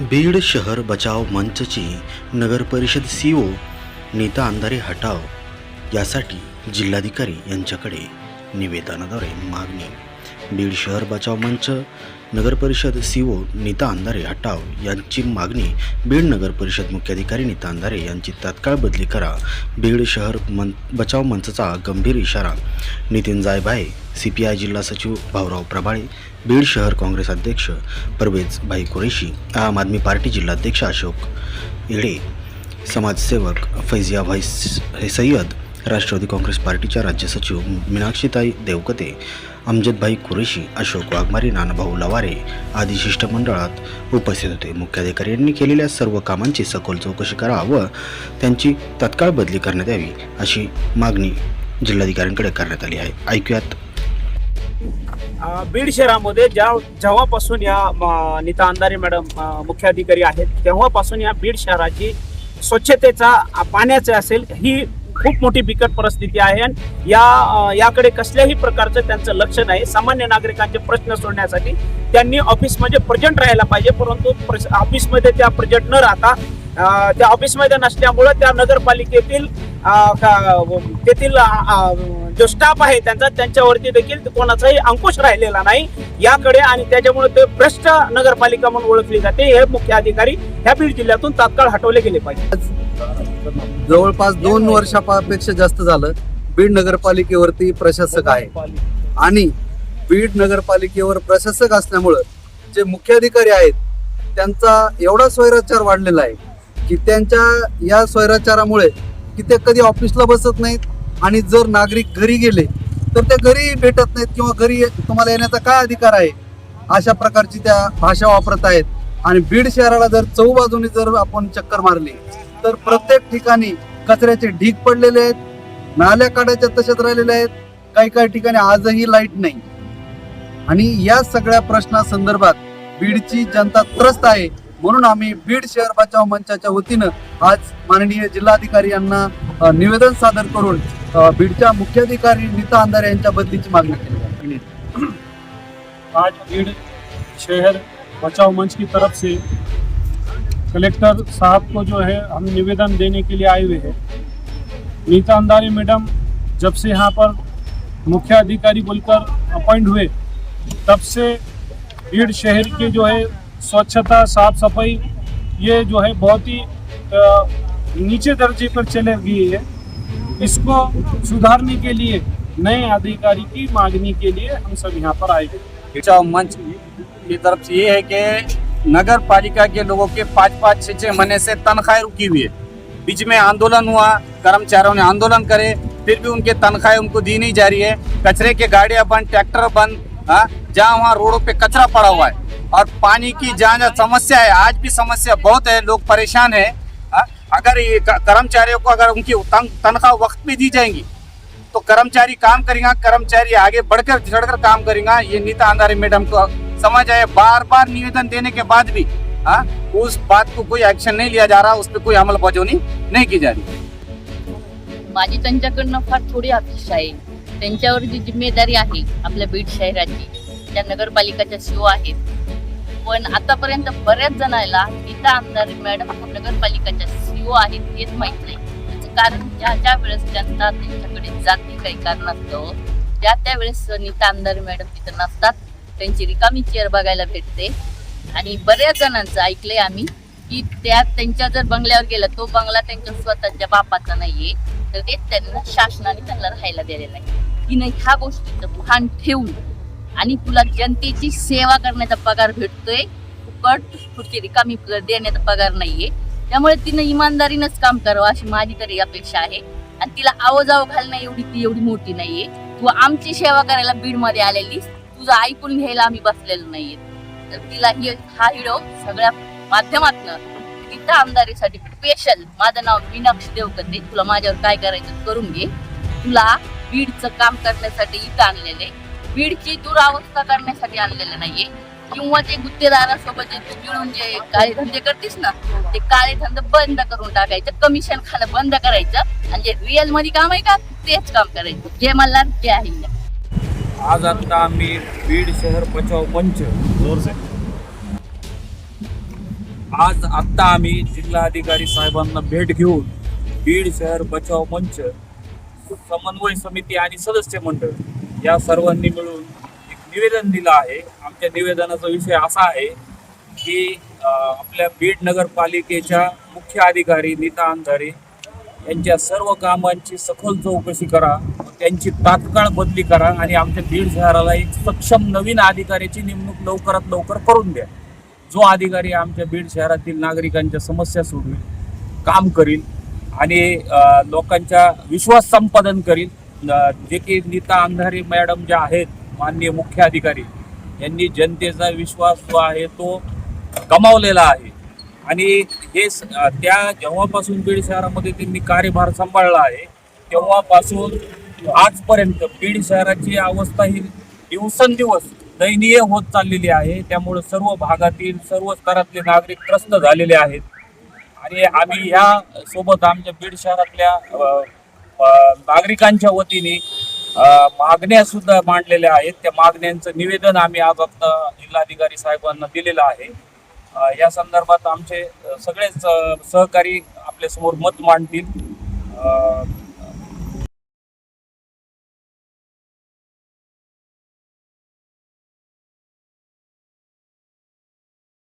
बीड शहर बचाव मंचची नगरपरिषद सी ओ नीता अंधारे हटाव यासाठी जिल्हाधिकारी यांच्याकडे निवेदनाद्वारे मागणी. बीड शहर बचाव मंच नगरपरिषद सी ओ नीता अंधारे हटाव यांची मागणी. बीड नगरपरिषद मुख्याधिकारी नीता अंधारे यांची तात्काळ बदली करा. बीड शहर मन बचाव मंचचा गंभीर इशारा. Nitin Jaybhaye C P I जिल्हा सचिव भाऊराव प्रभाळे बीड शहर काँग्रेस अध्यक्ष परवेज भाई कुरेशी आम आदमी पार्टी जिल्हाध्यक्ष अशोक येडे समाजसेवक फैजिया भाई हे सय्यद राष्ट्रवादी काँग्रेस पार्टीच्या राज्य सचिव मीनाक्षीताई देवकते अमजदभाई कुरेशी अशोक वाघमारे नानाभाऊ लवारे आदी शिष्टमंडळात उपस्थित होते. मुख्याधिकारी यांनी केलेल्या सर्व कामांची सखोल चौकशी करा व त्यांची तत्काळ बदली करण्यात यावी अशी मागणी जिल्हाधिकाऱ्यांकडे करण्यात आली आहे. ऐकूयात बीड शहरामध्ये ज्या जेव्हापासून या नीता अंधारे मॅडम मुख्याधिकारी आहेत तेव्हापासून या बीड शहराची स्वच्छतेचा पाण्याचे असेल ही खूप मोठी बिकट परिस्थिती आहे आणि या याकडे कसल्याही प्रकारचं त्यांचं लक्ष नाही. सामान्य नागरिकांचे प्रश्न सोडण्यासाठी त्यांनी ऑफिसमध्ये प्रेझेंट राहायला पाहिजे परंतु ऑफिसमध्ये त्या प्रेझेंट न राहता त्या ऑफिसमध्ये नसल्यामुळं त्या नगरपालिकेतील तेथील जो स्टाफ आहे त्यांचा त्यांच्यावरती देखील कोणाचाही अंकुश राहिलेला नाही. याकडे आणि त्याच्यामुळे ते भ्रष्ट नगरपालिका म्हणून ओळखली जाते. हे मुख्य अधिकारी ह्या बीड जिल्ह्यातून तात्काळ हटवले गेले पाहिजे. जवळपास दोन वर्षापेक्षा जास्त झालं बीड नगरपालिकेवरती प्रशासक आहे. आणि बीड नगरपालिकेवर प्रशासक असल्यामुळं जे मुख्याधिकारी आहेत त्यांचा एवढा स्वैराचार वाढलेला आहे की त्यांच्या या स्वैराचारामुळे की ते कधी ऑफिसला बसत नाहीत आणि जर नागरिक घरी गेले तर ते घरी भेटत नाहीत किंवा घरी तुम्हाला येण्याचा काय अधिकार आहे? अशा प्रकारची त्या भाषा वापरत आहेत. आणि बीड शहराला जर चौबाजूने जर आपण चक्कर मारली तर प्रत्येक ठिकाणी कचऱ्याचे ढीग पडलेले आहेत नाल्या काढायच्या तशाच राहिलेल्या आहेत काही काही ठिकाणी आजही लाइट नाही. आणि या सगळ्या प्रश्नासंदर्भात बीडची जनता त्रस्त आहे. म्हणून आम्ही बीड शहर बचाव मंचाच्या वतीनं आज माननीय जिल्हाधिकारी यांना निवेदन सादर करून बीडच्या मुख्याधिकारी नीता अंधारे यांच्या बदलीची मागणी केली. आज भीड़ शहर बचाव मंच की तरफ़ से कलेक्टर साहब को जो है, हम निवेदन देने के लिए आए हुए हैं। नीता अंधारी मैडम, जब से यहाँ पर मुख्य अधिकारी बोलकर अपॉइंट हुए, तब से भीड़ शहर के जो है, स्वच्छता साफ़ सफ़ाई ये जो है, बहुत ही नीचे दर्जे पर चले गई है। इसको सुधारने के लिए नए अधिकारी की मांगनी के लिए हम सब यहाँ पर आए बचाव मंच की तरफ़ से ये है कि नगर पालिका के लोगों के पाँच पाँच छः छः महीने से तनख्वाह रुकी हुई है। बीच में आंदोलन हुआ कर्मचारियों ने आंदोलन करे फिर भी उनके तनख्वाहें उनको दी नहीं जा रही है। कचरे के गाड़ियाँ बंद ट्रैक्टर बंद जहाँ वहाँ रोडों पे कचरा पड़ा हुआ है। और पानी की जहाँ जहाँ समस्या है आज भी समस्या बहुत है लोग परेशान हाँ, अगर ये कर्मचारियों को अगर उनकी तनख्वाह वक्त पे दी जाएँगी तो कर्मचारी काम करेगा, कर्मचारी आगे बढ़कर, चढ़कर काम करेगा। ये नीता अंधारी मैडम को समझ आए बार बार निवेदन देने के बाद भी हाँ उस बात को कोई एक्शन नहीं लिया जा रहा, उस पर कोई अमलबजावनी नहीं की जा रही। माझी त्यांच्याकडनं फार थोडी अपेक्षा आहे. त्यांच्यावर जी ज़िम्मेदारी आहे आपल्या बीड शहराची, त्या नगरपालिकाच्या शिव आहेत. पण आतापर्यंत बऱ्याच जणांना गीता आमदार मॅडम नगरपालिकाच्या सीओ आहेत हेच माहीत नाही. कारण ज्या ज्या वेळेस जनता त्यांच्याकडे जाते काही कारणास्तव त्या त्यावेळेस नीता आमदार मॅडम तिथं नसतात त्यांची रिकामी चेअर बघायला भेटते. आणि बऱ्याच जणांचं ऐकलंय आम्ही की त्या त्यांच्या जर बंगल्यावर गेलं तो बंगला त्यांच्या स्वतःच्या बापाचा नाहीये तर ते त्यांना शासनाने त्यांना राहायला दिलेलं आहे. तिने ह्या गोष्टीचं भान ठेवून आणि तुला जनतेची सेवा करण्याचा पगार भेटतोय. फुकट फुटकी रिकामी देण्याचा पगार नाहीये. त्यामुळे तिनं इमानदारीनंच काम करावं अशी माझी तरी अपेक्षा आहे. आणि तिला आवाजावं घालणं एवढी ती एवढी मोठी नाहीये. तू आमची सेवा करायला बीडमध्ये आलेली तुझं ऐकून घ्यायला आम्ही बसलेलो नाहीये. तर तिला हा हिडो सगळ्या माध्यमातनं तिथं आमदारीसाठी स्पेशल माझं नाव मीनाक्षी देवकते. तुला माझ्यावर काय करायचं करून घे. तुला बीडचं काम करण्यासाठी इथं आणलेले बीडची दुरावस्था करण्यासाठी आणलेलं नाहीये. किंवा ते गुत्तेदारासोबत मिळून जे काळे धंदे करतेस ना ते काळे धंदे बंद करून टाकायचं कमिशन खाणं बंद करायचं आणि जे रिअलमध्ये काम आहे का तेच काम करायचं. जे मला जे आहे. आज आता आम्ही बीड शहर बचाव मंच. आज आत्ता आम्ही जिल्हाधिकारी साहेबांना भेट घेऊन बीड शहर बचाव मंच समन्वय समिती आणि सदस्य मंडळ या सर्वांनी मिळून एक निवेदन दिलं आहे. आमच्या निवेदनाचा विषय असा आहे की आपल्या बीड नगरपालिकेच्या मुख्य अधिकारी नीता अंधारे यांच्या सर्व कामांची सखोल चौकशी करा त्यांची तात्काळ बदली करा आणि आमच्या बीड शहराला एक सक्षम नवीन अधिकाऱ्याची नेमणूक लवकरात लवकर करून द्या. जो अधिकारी आमच्या बीड शहरातील नागरिकांच्या समस्या सोडवेल काम करील आणि लोकांचा विश्वास संपादन करील जे की नीता अंधारे मॅडम ज्या आहेत माननीय मुख्य अधिकारी यांनी जनतेचा विश्वास जो आहे तो गमावलेला आहे. आणि हे स- त्या जेव्हापासून बीड शहरामध्ये त्यांनी कार्यभार सांभाळला आहे तेव्हापासून आजपर्यंत बीड शहराची अवस्था ही दिवसेंदिवस दयनीय होत चाललेली आहे. त्यामुळे सर्व भागातील सर्व स्तरातले नागरिक त्रस्त झालेले आहेत. आणि आम्ही ह्या सोबत आमच्या बीड शहरातल्या नागरिकांच्या वतीने मागण्या सुद्धा मांडलेल्या आहेत. त्या मागण्यांचं निवेदन आम्ही आज आता जिल्हाधिकारी साहेबांना दिलेलं आहे. या संदर्भात आमचे सगळेच सहकारी आपल्यासमोर मत मांडतील.